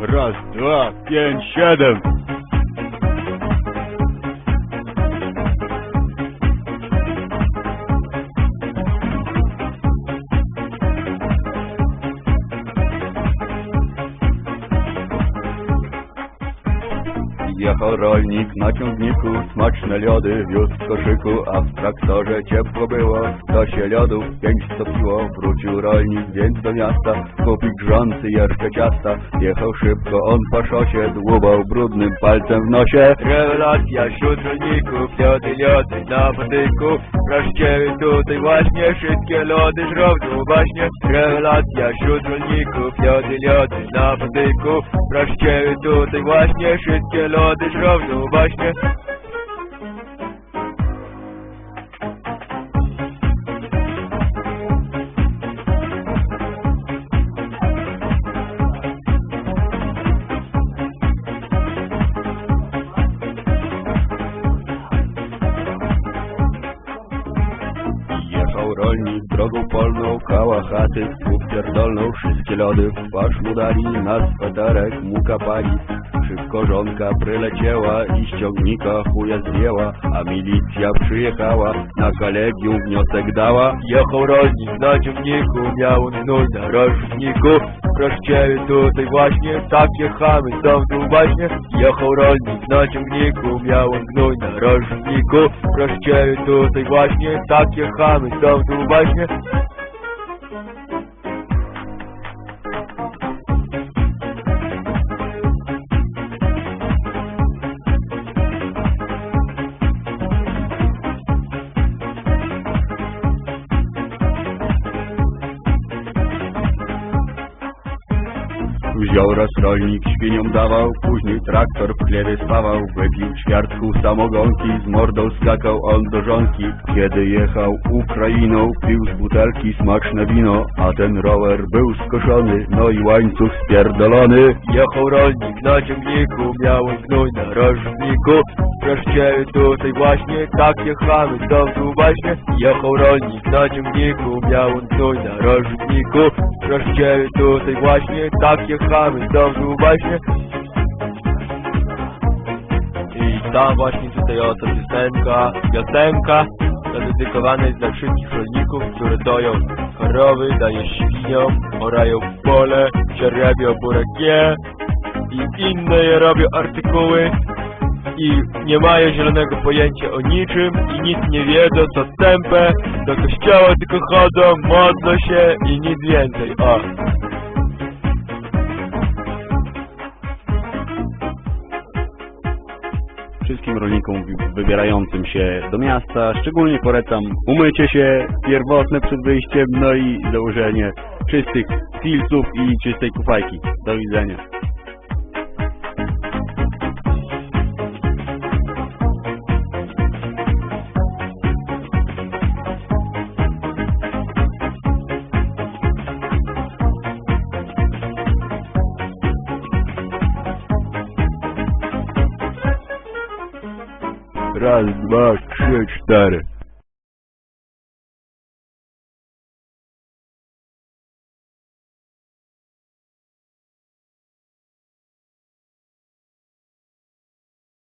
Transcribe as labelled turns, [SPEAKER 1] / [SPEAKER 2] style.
[SPEAKER 1] Raz, dwa, pięć, siedem. Jechał rolnik na ciągniku, smaczne lody wiózł w koszyku, a w traktorze ciepło było, to się lodów pięć stopiło. Wrócił rolnik więc do miasta, kupić grzący jeszcze ciasta. Jechał szybko, on po szosie, dłubał brudnym palcem w nosie.
[SPEAKER 2] Rewelacja wśród rolników, lody, lody na wodyku Wreszcie tutaj właśnie wszystkie lody żrowną właśnie Rewelacja wśród rolników, lody, lody na wodyku Wreszcie tutaj właśnie wszystkie lody żrowną właśnie
[SPEAKER 1] Jechał rolnik drogą polną, kała chaty, pierdolną wszystkie lody w twarz mu dali, na sweterek mu kapali. Żonka pryleciała i z ciągnika chuja zdjęła, a milicja przyjechała, na kolegium wniosek dała.
[SPEAKER 2] Jechał rolnik na ciągniku, miał gnój na rożniku Wreszcie tutaj właśnie takie chamy są tu właśnie. Jechał rolnik na ciągniku, miał gnój na rożniku Wreszcie tutaj właśnie takie chamy są tu właśnie
[SPEAKER 1] Raz rolnik, świniom dawał, później traktor w chlewie spawał, wypił ćwiartku samogonki, z mordą skakał on do żonki. Kiedy jechał Ukrainą, pił z butelki smaczne wino, a ten rower był skoszony, no i łańcuch spierdolony.
[SPEAKER 2] Jechał rolnik na ciągniku, miał gnój na rożniku Wreszcie tutaj właśnie takie chamy są tu właśnie Jechał rolnik na ciągniku, miał gnój na rożniku Wreszcie tutaj właśnie chamy są tu właśnie I tam właśnie tutaj oto piosenka, piosenka Dedykowana jest dla wszystkich rolników, które doją krowy, daje świniom, orają pole, przerabią burakie i inne robią artykuły i nie mają zielonego pojęcia o niczym i nic nie wiedzą, to tępe, do kościoła tylko chodzą, modlą się i nic więcej, o.
[SPEAKER 1] Wszystkim rolnikom wybierającym się do miasta szczególnie polecam umycie się pierwotne przed wyjściem, no i założenie czystych filców i czystej kufajki. Do widzenia. Raz, dwa, trzy, cztery.